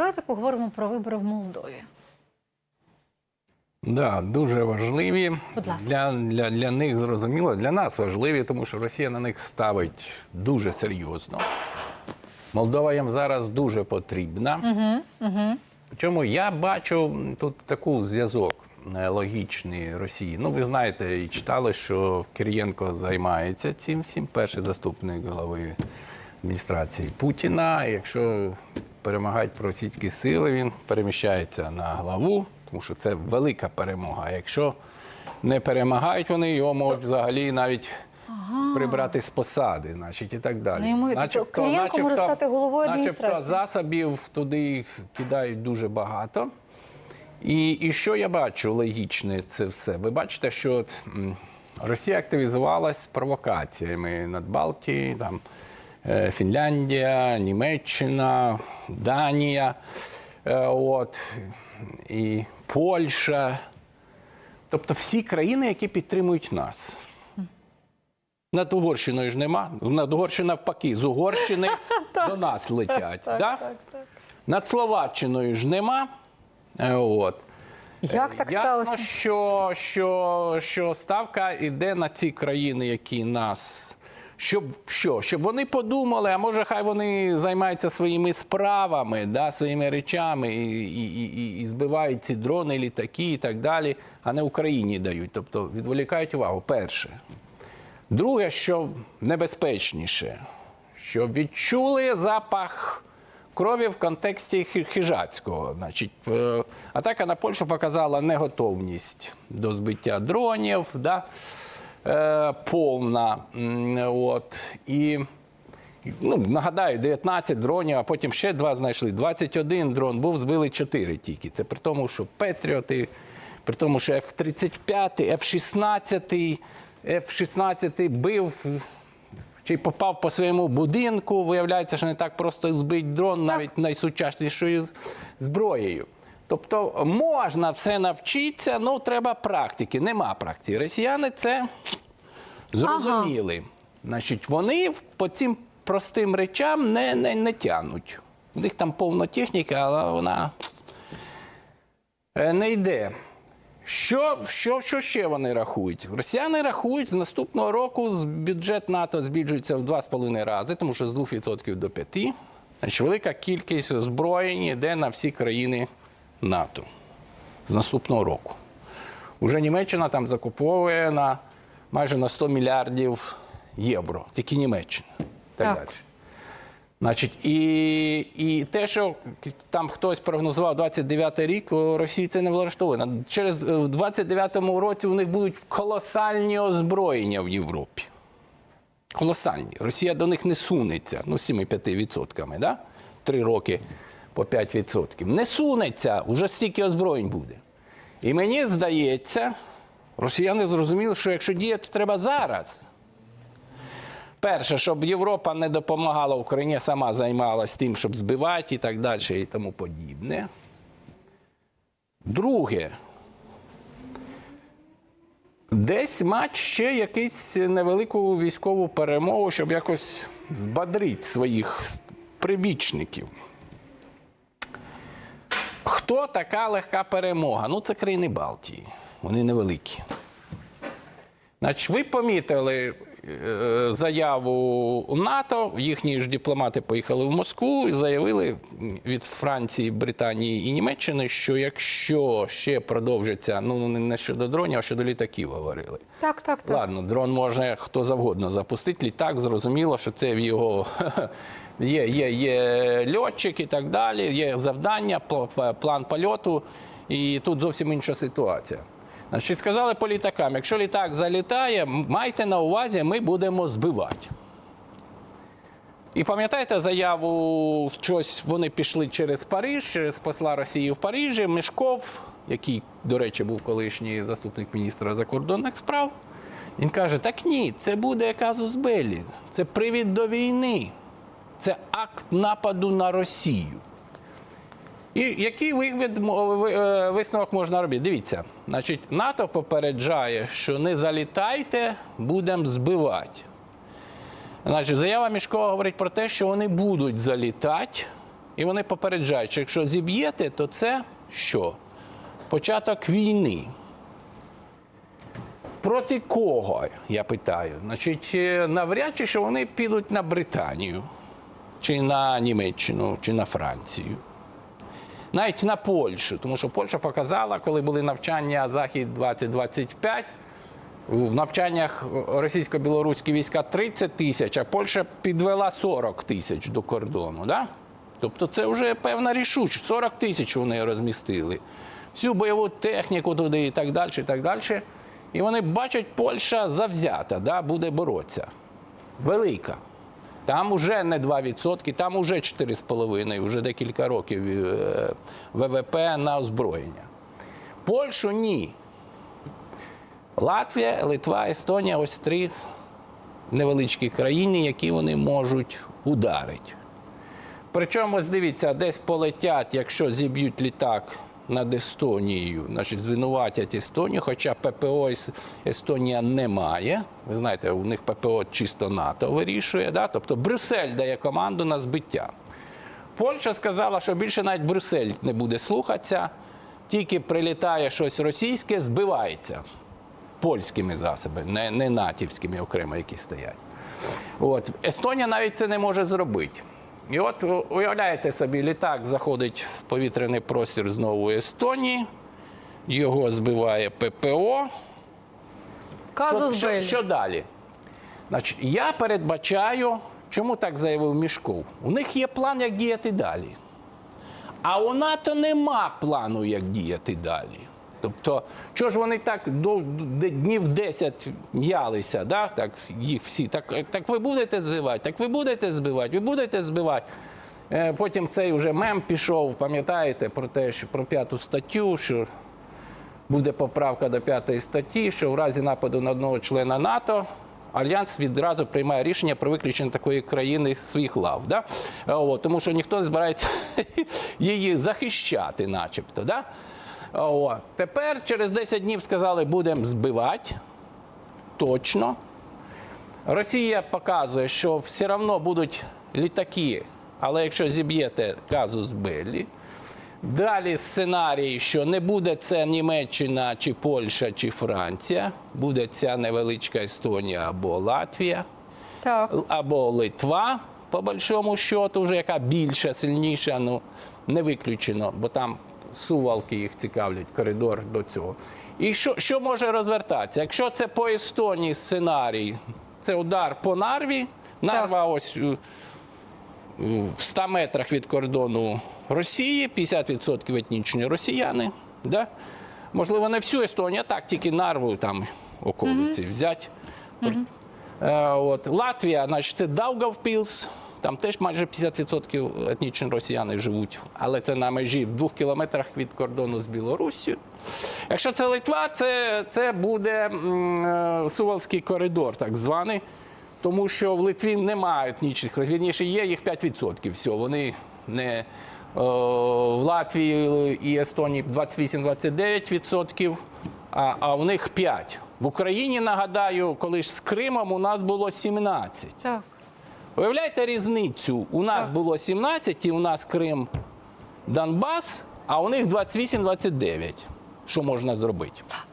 давайте поговоримо про вибори в Молдові. Да, дуже важливі. Будь ласка. Для, для, для них зрозуміло, для нас важливі, тому що Росія на них ставить дуже серйозно. Молдова їм зараз дуже потрібна. Угу, угу. Чому я бачу тут таку зв'язок е, логічний Росії. Ну, ви знаєте і читали, що Кирієнко займається цим всім, перший заступник голови адміністрації Путіна. Якщо перемагають російські сили, він переміщається на главу, тому що це велика перемога. А якщо не перемагають вони, його можуть взагалі навіть прибрати з посади, значить, і так далі. Ну, йому- тобто може стати головою. Начебто засобів туди кидають дуже багато. І, і що я бачу логічне це все? Ви бачите, що от, Росія активізувалась з провокаціями над Балтією, там, Фінляндія, Німеччина, Данія, е, от, і Польща. Тобто всі країни, які підтримують нас. Над Угорщиною ж нема. Над Угорщиною навпаки, з Угорщини до нас летять. да? Над Словаччиною ж нема. Е, От. Як так Ясно, сталося? що, що, що ставка йде на ці країни, які нас. Щоб що? Щоб вони подумали, а може, хай вони займаються своїми справами, да, своїми речами і, і, і, і збивають ці дрони, літаки і так далі, а не Україні дають. Тобто відволікають увагу. Перше. Друге, що небезпечніше, що відчули запах крові в контексті Хи- Хижацького. Значить, е, атака на Польщу показала неготовність до збиття дронів, да? Е, повна. От. І ну, нагадаю, 19 дронів, а потім ще два знайшли. 21 дрон був, збили 4 тільки. Це при тому, що Петріоти, при тому, що F-35, F-16, F-16 бив. Чи попав по своєму будинку, виявляється, що не так просто збити дрон, навіть найсучаснішою зброєю. Тобто можна все навчитися, ну треба практики. Нема практики. Росіяни це зрозуміли. Значить, вони по цим простим речам не, не, не тянуть. У них там повно техніки, але вона е, не йде. Що, що, що ще вони рахують? Росіяни рахують, з наступного року бюджет НАТО збільшується в 2,5 рази, тому що з 2% до 5%. Значить, велика кількість озброєнь йде на всі країни НАТО з наступного року. Уже Німеччина там закуповує на майже на 100 мільярдів євро, тільки Німеччина. Так, Так. далі. Значить, і, і те, що там хтось прогнозував 29-й рік, Росії це не влаштовує. Через е, в 29-му році у них будуть колосальні озброєння в Європі. Колосальні. Росія до них не сунеться, ну, з 7-5%, да? Три роки по 5%. Не сунеться, уже стільки озброєнь буде. І мені здається, росіяни зрозуміли, що якщо діяти треба зараз. Перше, щоб Європа не допомагала Україні, сама займалась тим, щоб збивати і так далі, і тому подібне. Друге, десь мати ще якусь невелику військову перемогу, щоб якось збадрити своїх прибічників. Хто така легка перемога? Ну, це країни Балтії. Вони невеликі. Значить, ви помітили заяву НАТО. Їхні ж дипломати поїхали в Москву і заявили від Франції, Британії і Німеччини, що якщо ще продовжиться, ну не щодо дронів, а щодо літаків говорили. Так, так, так. Ладно, дрон може хто завгодно запустити. Літак зрозуміло, що це в його є, є, є льотчик і так далі, є завдання, план польоту, і тут зовсім інша ситуація. Значить, сказали по літакам, якщо літак залітає, майте на увазі, ми будемо збивати. І пам'ятаєте заяву, щось вони пішли через Париж, через посла Росії в Парижі, Мішков, який, до речі, був колишній заступник міністра закордонних справ. Він каже: так ні, це буде казус Беллі, це привід до війни, це акт нападу на Росію. І який е, висновок можна робити? Дивіться, значить, НАТО попереджає, що не залітайте, будемо збивати. Значить, заява Мішкова говорить про те, що вони будуть залітати, і вони попереджають, що якщо зіб'єте, то це що? Початок війни. Проти кого? Я питаю. Значить, е, навряд чи що вони підуть на Британію, чи на Німеччину, чи на Францію. Навіть на Польщу, тому що Польща показала, коли були навчання Захід 2025, в навчаннях російсько-білоруські війська 30 тисяч, а Польща підвела 40 тисяч до кордону. Да? Тобто це вже певна рішучість. 40 тисяч вони розмістили. Всю бойову техніку туди і так далі. І так далі. І вони бачать, Польща завзята, да? буде боротися. Велика. Там вже не 2%, там вже 4,5%, вже декілька років е, ВВП на озброєння. Польщу ні. Латвія, Литва, Естонія ось три невеличкі країни, які вони можуть ударити. Причому, дивіться, десь полетять, якщо зіб'ють літак над Естонією, значить звинуватять Естонію, хоча ППО Естонія не має. Ви знаєте, у них ППО чисто НАТО вирішує. Да? Тобто Брюссель дає команду на збиття. Польща сказала, що більше навіть Брюссель не буде слухатися, тільки прилітає щось російське, збивається польськими засобами, не, не натівськими окремо, які стоять. От. Естонія навіть це не може зробити. І от уявляєте собі, літак заходить в повітряний простір знову Естонії, його збиває ППО. Казус що, що, що далі? Значить, я передбачаю, чому так заявив Мішков. У них є план, як діяти далі. А у НАТО нема плану, як діяти далі. Тобто, що ж вони так до, днів 10 м'ялися, да? так, їх всі, так, так ви будете збивати, так ви будете збивати, ви будете збивати. Е, Потім цей вже мем пішов, пам'ятаєте, про те, що про п'яту статтю, що буде поправка до п'ятої статті, що в разі нападу на одного члена НАТО Альянс відразу приймає рішення про виключення такої країни своїх лав. Да? Е, От, тому що ніхто не збирається її захищати, начебто. Да? От. Тепер через 10 днів сказали, будемо збивати. Точно. Росія показує, що все одно будуть літаки, але якщо зіб'єте казус Беллі. Далі сценарій, що не буде це Німеччина, чи Польща, чи Франція, буде ця невеличка Естонія або Латвія, Так. або Литва, по большому счету, вже яка більша, сильніша, ну не виключено, бо там сувалки їх цікавлять, коридор до цього. І що, що може розвертатися? Якщо це по Естонії сценарій, це удар по Нарві. Нарва ось е, в 100 метрах від кордону Росії, 50% етнічні росіяни. Да? Можливо, не всю Естонію, а так тільки Нарву там околиці взяти. Е, От. Латвія, значить, це Даугавпілс. Там теж майже 50% етнічні росіяни живуть, але це на межі в двох кілометрах від кордону з Білоруссю. Якщо це Литва, це, це буде е, Сувалський коридор, так званий, тому що в Литві немає етнічних вірніше, є їх 5%. Все, вони не о, в Латвії і Естонії 28-29%, а, а у них 5%. В Україні, нагадаю, коли ж з Кримом у нас було 17. Так. Уявляєте різницю? У нас було 17, і у нас Крим, Донбас, а у них 28-29. Що можна зробити?